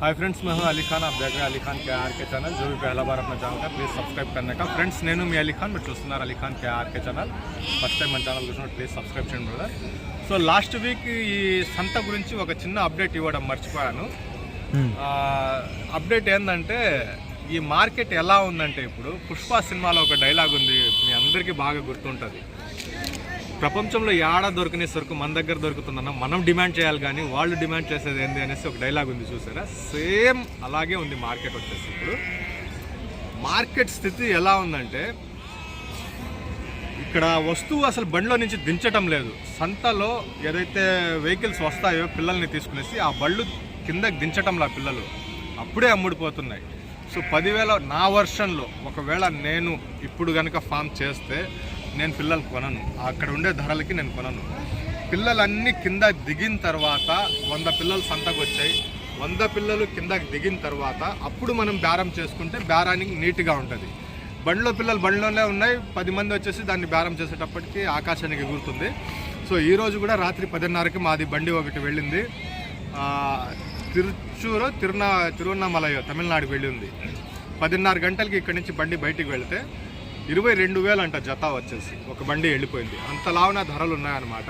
Hi friends मैं हूं अली खान आप देख रहे हैं अली खान के आर के चैनल जो भी पहला बार अपना ఛానల్ का ప్లీజ్ సబ్స్క్రైబ్ करने का ఫ్రెండ్స్ నేను మీ అలీ ఖాన్ మీరు చూస్తున్నారు Ali Khan K RK channel first time మన ఛానల్ చూసినట్టు ప్లీజ్ సబ్స్క్రైబ్ చేయండి బ్రదర్ సో లాస్ట్ వీక్ ఈ సంత గురించి ఒక చిన్న అప్డేట్ ఇవ్వడం మర్చిపోయాను ఆ, అప్డేట్ ఏంటంటే ఈ మార్కెట్ ఎలా ఉందంటే ఇప్పుడు పుష్ప సినిమాలో ఒక డైలాగ్ ఉంది మీ అందరికీ బాగా గుర్తుంటుంది ప్రపంచంలో ఏడ దొరకని సరుకు మన దగ్గర దొరుకుతుందన్న మనం డిమాండ్ చేయాలి కానీ వాళ్ళు డిమాండ్ చేసేది ఏంది అనేసి ఒక డైలాగ్ ఉంది చూసారా? సేమ్ అలాగే ఉంది మార్కెట్ వచ్చేసి ఇప్పుడు. మార్కెట్ స్థితి ఎలా ఉందంటే ఇక్కడ వస్తువు అసలు బండిలో నుంచి దించటం లేదు. సంతలో ఏదైతే వెహికల్స్ వస్తాయో పిల్లల్ని తీసుకునేసి ఆ బళ్ళు కిందకి దించటంలా పిల్లలు అప్పుడే అమ్ముడిపోతున్నాయి. సో పదివేల నా వర్షన్లో ఒకవేళ నేను ఇప్పుడు కనుక ఫామ్ చేస్తే నేను పిల్లలు కొనను. అక్కడ ఉండే ధరలకి నేను కొనను. పిల్లలన్నీ కింద దిగిన తర్వాత వంద పిల్లలు సంతకు వచ్చాయి వంద పిల్లలు కిందకి దిగిన తర్వాత అప్పుడు మనం బేరం చేసుకుంటే బేరానికి నీట్గా ఉంటుంది. బండిలో పిల్లలు బండిలోనే ఉన్నాయి. పది మంది వచ్చేసి దాన్ని బేరం చేసేటప్పటికి ఆకాశానికి ఎగురుతుంది. సో ఈరోజు కూడా రాత్రి పదిన్నరకి మాది బండి ఒకటి వెళ్ళింది. తిరుచూరు తిరునా తిరువన్నామలయో తమిళనాడుకి వెళ్ళింది. పదిన్నర గంటలకి ఇక్కడి నుంచి బండి బయటికి వెళ్తే ఇరవై రెండు వేలు అంట జత వచ్చేసి. ఒక బండి వెళ్ళిపోయింది. అంత లావున ధరలు ఉన్నాయన్నమాట.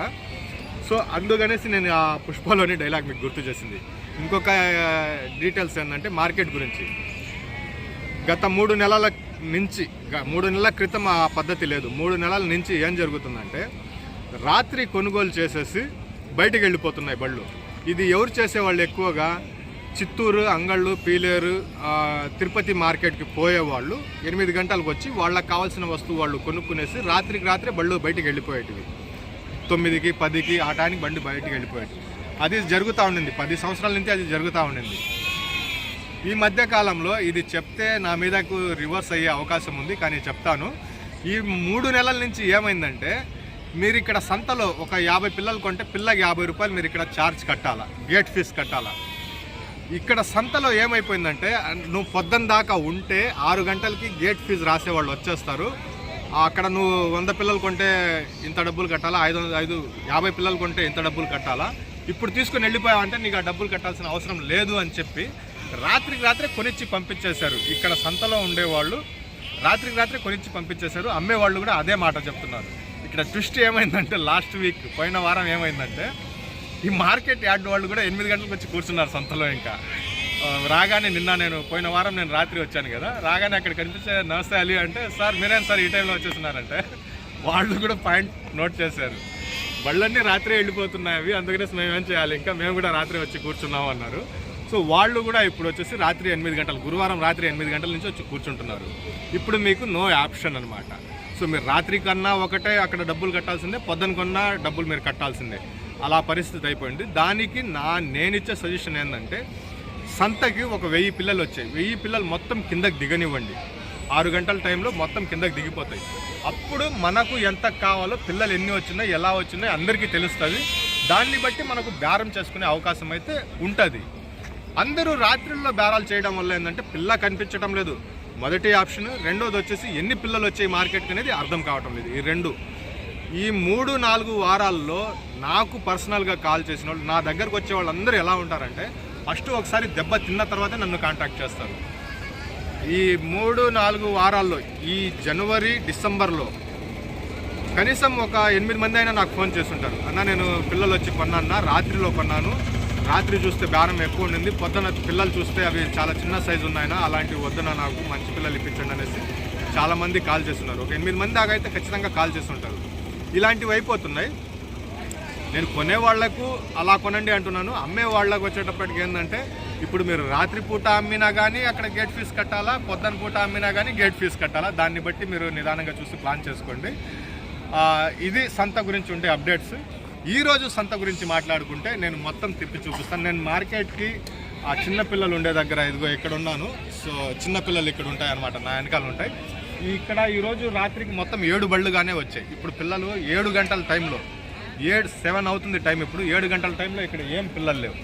సో అందుకనేసి నేను ఆ పుష్పలోని డైలాగ్ మీకు గుర్తు చేసింది. ఇంకొక డీటెయిల్స్ ఏంటంటే మార్కెట్ గురించి. గత మూడు నెలల నుంచి మూడు నెలల క్రితం ఆ పద్ధతి లేదు. మూడు నెలల నుంచి ఏం జరుగుతుందంటే రాత్రి కొనుగోలు చేసేసి బయటికి వెళ్ళిపోతున్నాయి బళ్ళు. ఇది ఎవరు చేసేవాళ్ళు ఎక్కువగా? చిత్తూరు అంగళ్ళు పీలేరు తిరుపతి మార్కెట్కి పోయేవాళ్ళు. ఎనిమిది గంటలకు వచ్చి వాళ్ళకి కావాల్సిన వస్తువు వాళ్ళు కొనుక్కునేసి రాత్రికి రాత్రే బళ్ళు బయటికి వెళ్ళిపోయేటివి. తొమ్మిదికి పదికి ఆ టైంకి బండి బయటికి వెళ్ళిపోయేది అది జరుగుతూ ఉండింది. పది సంవత్సరాల నుంచి అది జరుగుతూ ఉండింది. ఈ మధ్య కాలంలో ఇది చెప్తే నా మీదకు రివర్స్ అయ్యే అవకాశం ఉంది కానీ చెప్తాను. ఈ మూడు నెలల నుంచి ఏమైందంటే మీరు ఇక్కడ సంతలో ఒక యాభై పిల్లలు కొంటే పిల్లకి యాభై రూపాయలు మీరు ఇక్కడ ఛార్జ్ కట్టాలా గేట్ ఫీజు కట్టాలా? ఇక్కడ సంతలో ఏమైపోయిందంటే నువ్వు పొద్దున్న దాకా ఉంటే ఆరు గంటలకి గేట్ ఫీజు రాసేవాళ్ళు వచ్చేస్తారు. అక్కడ నువ్వు వంద పిల్లలు కొంటే ఇంత డబ్బులు కట్టాలా? ఐదు వందల ఐదు యాభై పిల్లలు కొంటే ఇంత డబ్బులు కట్టాలా? ఇప్పుడు తీసుకుని వెళ్ళిపోయావంటే నీకు ఆ డబ్బులు కట్టాల్సిన అవసరం లేదు అని చెప్పి రాత్రికి రాత్రే కొనిచ్చి పంపించేశారు. ఇక్కడ సంతలో ఉండేవాళ్ళు రాత్రికి రాత్రే కొనిచ్చి పంపించేశారు. అమ్మేవాళ్ళు కూడా అదే మాట చెప్తున్నారు. ఇక్కడ ట్విస్ట్ ఏమైందంటే లాస్ట్ వీక్ పోయిన వారం ఏమైందంటే ఈ మార్కెట్ యార్డ్ వాళ్ళు కూడా ఎనిమిది గంటలకు వచ్చి కూర్చున్నారు సంతలో ఇంకా. రాగానే నిన్న నేను పోయిన వారం నేను రాత్రి వచ్చాను కదా. రాగానే అక్కడ కనిపించే నమస్తే అలీ అంటే సార్ మీరేం సార్ ఈ టైంలో వచ్చేస్తున్నారంటే? వాళ్ళు కూడా పాయింట్ నోట్ చేశారు. బళ్ళన్నీ రాత్రి వెళ్ళిపోతున్నాయి అవి అందుకనే మేము ఏం చేయాలి? ఇంకా మేము కూడా రాత్రి వచ్చి కూర్చున్నాం అన్నారు. సో వాళ్ళు కూడా ఇప్పుడు వచ్చేసి రాత్రి ఎనిమిది గంటలు గురువారం రాత్రి ఎనిమిది గంటల నుంచి వచ్చి కూర్చుంటున్నారు. ఇప్పుడు మీకు నో ఆప్షన్ అనమాట సో మీరు రాత్రి కన్నా ఒకటే అక్కడ డబ్బులు కట్టాల్సిందే పొద్దున కొన్నా డబ్బులు మీరు కట్టాల్సిందే. అలా పరిస్థితి అయిపోయింది. దానికి నా నేనిచ్చే సజెషన్ ఏంటంటే సంతకి ఒక వెయ్యి పిల్లలు వచ్చాయి. వెయ్యి పిల్లలు మొత్తం కిందకి దిగనివ్వండి. ఆరు గంటల టైంలో మొత్తం కిందకి దిగిపోతాయి. అప్పుడు మనకు ఎంత కావాలో పిల్లలు ఎన్ని వచ్చినాయి ఎలా వచ్చినాయి అందరికీ తెలుస్తుంది. దాన్ని బట్టి మనకు బేరం చేసుకునే అవకాశం అయితే ఉంటుంది. అందరూ రాత్రుల్లో బేరాలు చేయడం వల్ల ఏంటంటే పిల్ల కనిపించడం లేదు. మొదటి ఆప్షన్. రెండోది వచ్చేసి ఎన్ని పిల్లలు వచ్చాయి మార్కెట్కి అనేది అర్థం కావటం లేదు. ఈ రెండు. ఈ మూడు నాలుగు వారాల్లో నాకు పర్సనల్గా కాల్ చేసిన వాళ్ళు నా దగ్గరకు వచ్చే వాళ్ళందరూ ఎలా ఉంటారంటే ఫస్ట్ ఒకసారి దెబ్బ తిన్న తర్వాతే నన్ను కాంటాక్ట్ చేస్తారు. ఈ మూడు నాలుగు వారాల్లో ఈ జనవరి డిసెంబర్లో కనీసం ఒక ఎనిమిది మంది అయినా నాకు ఫోన్ చేస్తుంటారు. అన్న నేను పిల్లలు వచ్చి కొన్నా రాత్రిలో కొన్నాను. రాత్రి చూస్తే బేరం ఎక్కువ ఉండింది. పొద్దున పిల్లలు చూస్తే అవి చాలా చిన్న సైజు ఉన్నాయినా అలాంటివి వద్దున నాకు మంచి పిల్లలు ఇప్పించండి అనేసి చాలామంది కాల్ చేస్తున్నారు. ఒక ఎనిమిది మంది దాకా అయితే ఖచ్చితంగా కాల్ చేస్తుంటారు. ఇలాంటివి అయిపోతున్నాయి. నేను కొనేవాళ్ళకు అలా కొనండి అంటున్నాను. అమ్మే వాళ్ళకు వచ్చేటప్పటికి ఏంటంటే ఇప్పుడు మీరు రాత్రి పూట అమ్మినా కానీ అక్కడ గేట్ ఫీజు కట్టాలా పొద్దున పూట అమ్మినా కానీ గేట్ ఫీజు కట్టాలా దాన్ని బట్టి మీరు నిదానంగా చూసి ప్లాన్ చేసుకోండి. ఇది సంత గురించి ఉండే అప్డేట్స్ ఈరోజు సంత గురించి మాట్లాడుకుంటే నేను మొత్తం తిప్పి చూపిస్తాను. నేను మార్కెట్కి ఆ చిన్నపిల్లలు ఉండే దగ్గర ఇదిగో ఇక్కడ ఉన్నాను. సో చిన్న పిల్లలు ఇక్కడ ఉంటాయి అనమాట నా వెనకాల ఉంటాయి. ఇక్కడ ఈరోజు రాత్రికి మొత్తం ఏడు బళ్ళుగానే వచ్చాయి. ఇప్పుడు పిల్లలు ఏడు గంటల టైంలో ఏడు సెవెన్ అవుతుంది టైం ఇప్పుడు. ఏడు గంటల టైంలో ఇక్కడ ఏం పిల్లలు లేవు.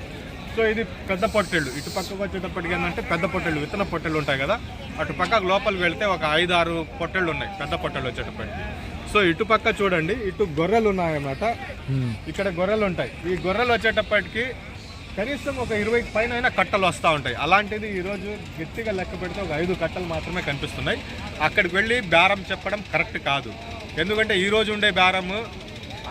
సో ఇది పెద్ద పొట్టేళ్ళు. ఇటు పక్కకు వచ్చేటప్పటికి ఏంటంటే పెద్ద పొట్టేళ్ళు విత్తన పొట్టేళ్ళు ఉంటాయి కదా. అటు పక్కకు లోపలికి వెళ్తే ఒక ఐదు ఆరు పొట్టేళ్ళు ఉన్నాయి పెద్ద పొట్టేళ్ళు వచ్చేటప్పటికి. సో ఇటు పక్క చూడండి ఇటు గొర్రెలు ఉన్నాయన్నమాట. ఇక్కడ గొర్రెలు ఉంటాయి. ఈ గొర్రెలు వచ్చేటప్పటికి కనీసం ఒక ఇరవై పైన అయినా కట్టలు వస్తూ ఉంటాయి. అలాంటిది ఈరోజు గట్టిగా లెక్క పెడితే ఒక ఐదు కట్టలు మాత్రమే కనిపిస్తున్నాయి. అక్కడికి వెళ్ళి బేరం చెప్పడం కరెక్ట్ కాదు. ఎందుకంటే ఈ రోజు ఉండే బేరం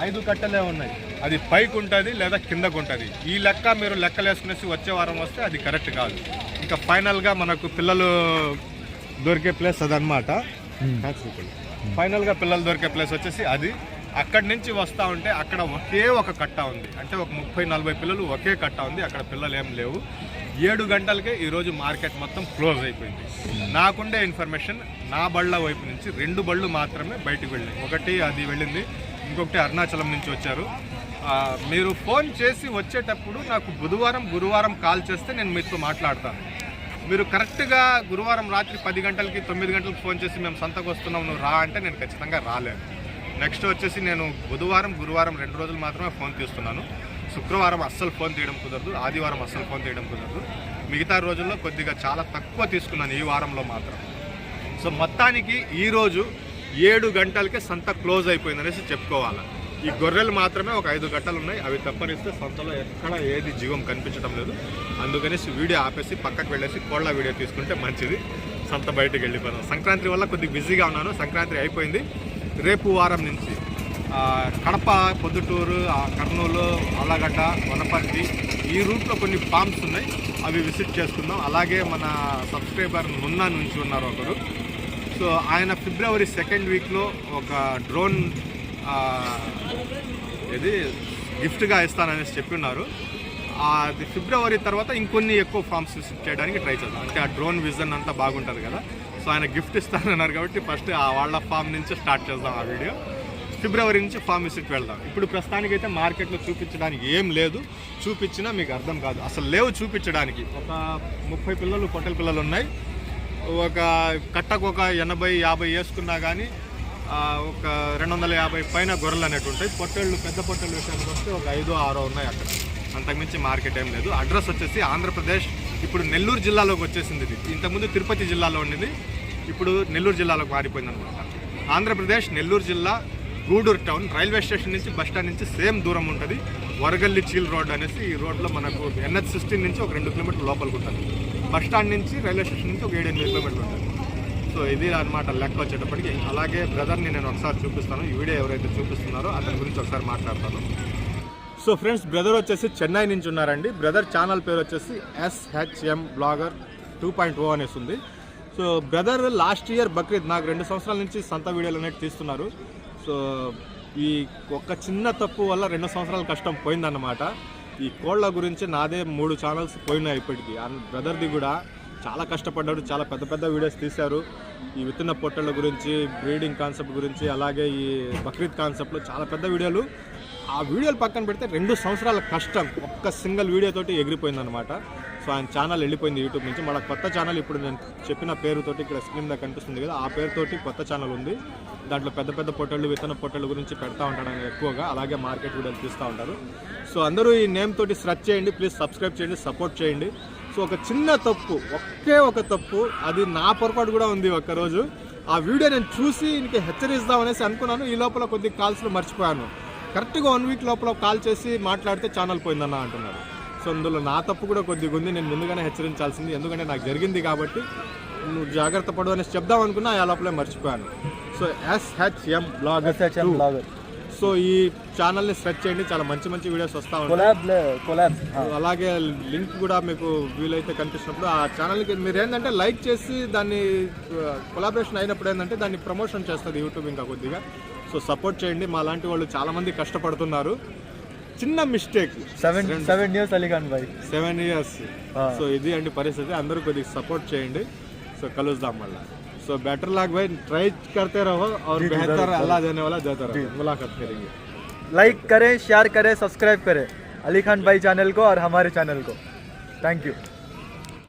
ఐదు కట్టలే ఉన్నాయి. అది పైకి ఉంటుంది లేదా కిందకు ఉంటుంది ఈ లెక్క మీరు లెక్కలు వేసుకునేసి వచ్చే వారం వస్తే అది కరెక్ట్ కాదు. ఇంకా ఫైనల్గా మనకు పిల్లలు దొరికే ప్లేస్ అదనమాట ఫైనల్గా పిల్లలు దొరికే ప్లేస్ వచ్చేసి అది. అక్కడి నుంచి వస్తూ ఉంటే అక్కడ ఒకే ఒక కట్ట ఉంది. అంటే ఒక ముప్పై నలభై పిల్లలు ఒకే కట్ట ఉంది. అక్కడ పిల్లలు ఏం లేవు. ఏడు గంటలకే ఈరోజు మార్కెట్ మొత్తం క్లోజ్ అయిపోయింది. నాకుండే ఇన్ఫర్మేషన్ నా బళ్ళ వైపు నుంచి రెండు బళ్ళు మాత్రమే బయటకు వెళ్ళాయి ఒకటి అది వెళ్ళింది. ఇంకొకటి అరుణాచలం నుంచి వచ్చారు. మీరు ఫోన్ చేసి వచ్చేటప్పుడు నాకు బుధవారం గురువారం కాల్ చేస్తే నేను మీతో మాట్లాడతాను మీరు కరెక్ట్గా గురువారం రాత్రి పది గంటలకి తొమ్మిది గంటలకు ఫోన్ చేసి మేము సంతకు వస్తున్నాం నువ్వు రా అంటే నేను ఖచ్చితంగా రాలేను. నెక్స్ట్ వచ్చేసి నేను బుధవారం గురువారం రెండు రోజులు మాత్రమే ఫోన్ తీస్తున్నాను. శుక్రవారం అస్సలు ఫోన్ తీయడం కుదరదు ఆదివారం అస్సలు ఫోన్ తీయడం కుదరదు. మిగతా రోజుల్లో కొద్దిగా చాలా తక్కువ తీసుకున్నాను ఈ వారంలో మాత్రం. సో మొత్తానికి ఈరోజు ఏడు గంటలకే సంత క్లోజ్ అయిపోయింది అనేసి చెప్పుకోవాలి. ఈ గొర్రెలు మాత్రమే ఒక ఐదు గంటలు ఉన్నాయి. అవి తప్పనిస్తే సంతలో ఎక్కడ ఏది జీవం కనిపించడం లేదు. అందుకనేసి వీడియో ఆపేసి పక్కకు వెళ్ళేసి కోళ్ళ వీడియో తీసుకుంటే మంచిది. సంత బయటకు వెళ్ళిపోదాం. సంక్రాంతి వల్ల కొద్దిగా బిజీగా ఉన్నాను. సంక్రాంతి అయిపోయింది. రేపు వారం నుంచి కడప పొద్దుటూరు కర్నూలు అల్లగడ్డ వనపర్తి ఈ రూట్లో కొన్ని ఫామ్స్ ఉన్నాయి. అవి విజిట్ చేసుకుందాం. అలాగే మన సబ్స్క్రైబర్ మున్నా నుంచి ఉన్నారు ఒకరు. సో ఆయన ఫిబ్రవరి సెకండ్ వీక్లో ఒక డ్రోన్ ఇది గిఫ్ట్గా ఇస్తాననేసి చెప్పిన్నారు. అది ఫిబ్రవరి తర్వాత ఇంకొన్ని ఎక్కువ ఫామ్స్ చేయడానికి ట్రై చేద్దాం. అంటే ఆ డ్రోన్ విజన్ అంతా బాగుంటుంది కదా. సో ఆయన గిఫ్ట్ ఇస్తానన్నారు కాబట్టి ఫస్ట్ ఆ వాళ్ళ ఫామ్ నుంచి స్టార్ట్ చేద్దాం ఆ వీడియో. ఫిబ్రవరి నుంచి ఫామ్ విసిట్ వెళ్దాం. ఇప్పుడు ప్రస్తుతానికైతే మార్కెట్లో చూపించడానికి ఏం లేదు. చూపించినా మీకు అర్థం కాదు. అసలు లేవు చూపించడానికి. ఒక ముప్పై పిల్లలు పొట్టెల పిల్లలు ఉన్నాయి. ఒక కట్టకు ఒక ఎనభై యాభై వేసుకున్నా కానీ ఒక రెండు వందల యాభై పైన గొర్రెలు అనేవి ఉంటాయి. పొట్టేళ్ళు పెద్ద పొట్టేళ్ళు విషయానికి వస్తే ఒక ఐదు ఆరో ఉన్నాయి అక్కడ. అంతకుమించి మార్కెట్ ఏం లేదు. అడ్రస్ వచ్చేసి ఆంధ్రప్రదేశ్ ఇప్పుడు నెల్లూరు జిల్లాలోకి వచ్చేసింది ఇది. ఇంతకుముందు తిరుపతి జిల్లాలో ఉండేది. ఇప్పుడు నెల్లూరు జిల్లాలోకి మారిపోయింది అనమాట ఆంధ్రప్రదేశ్ నెల్లూరు జిల్లా గూడూరు టౌన్ రైల్వే స్టేషన్ నుంచి బస్ స్టాండ్ నుంచి సేమ్ దూరం ఉంటుంది. వరగల్లి చీల్ రోడ్ అనేసి ఈ రోడ్లో మనకు ఎన్హెచ్ సిక్స్టీన్ నుంచి ఒక రెండు కిలోమీటర్ల లోపలికి ఉంటుంది. బస్ స్టాండ్ నుంచి రైల్వే స్టేషన్ నుంచి ఒక ఏడు ఎనిమిది కిలోమీటర్లు ఉంటుంది. సో ఇది అనమాట లెక్క వచ్చేటప్పటికి. అలాగే బ్రదర్ని నేను ఒకసారి చూపిస్తాను. ఈ వీడియో ఎవరైతే చూపిస్తున్నారో అతని గురించి ఒకసారి మాట్లాడతాను. సో ఫ్రెండ్స్ బ్రదర్ వచ్చేసి చెన్నై నుంచి ఉన్నారండి. బ్రదర్ ఛానల్ పేరు వచ్చేసి SHM blogger two point O అనేసి ఉంది. So brother last year Bakrid నాకు రెండు సంవత్సరాల నుంచి సంత వీడియోలు అనేవి తీస్తున్నారు. సో ఈ ఒక్క చిన్న తప్పు వల్ల రెండు సంవత్సరాల కష్టం పోయిందన్నమాట. ఈ కోళ్ళ గురించి నాదే మూడు ఛానల్స్ పోయినాయి ఇప్పటికీ. ఆ బ్రదర్ది కూడా చాలా కష్టపడ్డాడు చాలా పెద్ద పెద్ద వీడియోస్ తీశారు. ఈ విత్తన పొట్టల గురించి బ్రీడింగ్ కాన్సెప్ట్ గురించి అలాగే ఈ బక్రీద్ కాన్సెప్ట్లో చాలా పెద్ద వీడియోలు ఆ వీడియోలు పక్కన పెడితే రెండు సంవత్సరాల కష్టం ఒక్క సింగిల్ వీడియోతోటి ఎగిరిపోయిందనమాట సో ఆయన ఛానల్ వెళ్ళిపోయింది యూట్యూబ్ నుంచి. మన కొత్త ఛానల్ ఇప్పుడు నేను చెప్పిన పేరుతోటి ఇక్కడ స్క్రీన్ మీద కనిపిస్తుంది కదా ఆ పేరుతోటి కొత్త ఛానల్ ఉంది. దాంట్లో పెద్ద పెద్ద పొట్టళ్ళు విత్తన పొట్టళ్ళు గురించి పెడతా ఉంటాడు ఆయన ఎక్కువగా. అలాగే మార్కెట్ వీడియోలు తీస్తూ ఉంటారు. సో అందరూ ఈ నేమ్ తోటి సెర్చ్ చేయండి ప్లీజ్ సబ్స్క్రైబ్ చేయండి సపోర్ట్ చేయండి. సో ఒక చిన్న తప్పు ఒకే ఒక తప్పు అది నా పొరపాటు కూడా ఉంది ఒక్కరోజు. ఆ వీడియో నేను చూసి ఇంక హెచ్చరిస్తామనేసి అనుకున్నాను. ఈ లోపల కొద్ది కాల్స్లో మర్చిపోయాను. కరెక్ట్గా వన్ వీక్ లోపల కాల్ చేసి మాట్లాడితే ఛానల్ పోయిందన్న అంటున్నారు. సో అందులో నా తప్పు కూడా కొద్దిగా ఉంది. నేను ముందుగానే హెచ్చరించాల్సింది. ఎందుకంటే నాకు జరిగింది కాబట్టి నువ్వు జాగ్రత్త పడు అనేసి చెప్దాం అనుకున్నా ఆ లోపలే మర్చిపోయాను. సో ఎస్హెచ్ఎం బ్లాగర్ సో ఈ ఛానల్ని స్ట్రెచ్ చేయండి. చాలా మంచి మంచి వీడియోస్ వస్తా ఉంటాయి. అలాగే లింక్ కూడా మీకు వీలైతే కనిపిస్తున్నప్పుడు ఆ ఛానల్కి మీరు ఏంటంటే లైక్ చేసి దాన్ని కొలాబరేషన్ అయినప్పుడు ఏంటంటే దాన్ని ప్రమోషన్ చేస్తుంది యూట్యూబ్ ఇంకా కొద్దిగా. సో సపోర్ట్ చేయండి. మా లాంటి వాళ్ళు చాలామంది కష్టపడుతున్నారు. చిన్న mistake seven seven years Ali Khan भाई సెవెన్ ఇయర్స్ ఆ. సో ఇది అండి పరిస్థితి అందరూ కొద్దిగా సపోర్ట్ చేయండి సో కలుద్దాం మళ్ళీ సో బెటర్ लाग भाई ट्राई करते रहो और जी, जी, बेहतर जरूर, अल्लाह देने वाला देता रहो मुलाकात करेंगे लाइक करें शेयर करें सब्सक्राइब करें अली खान भाई चैनल को और हमारे चैनल को थैंक यू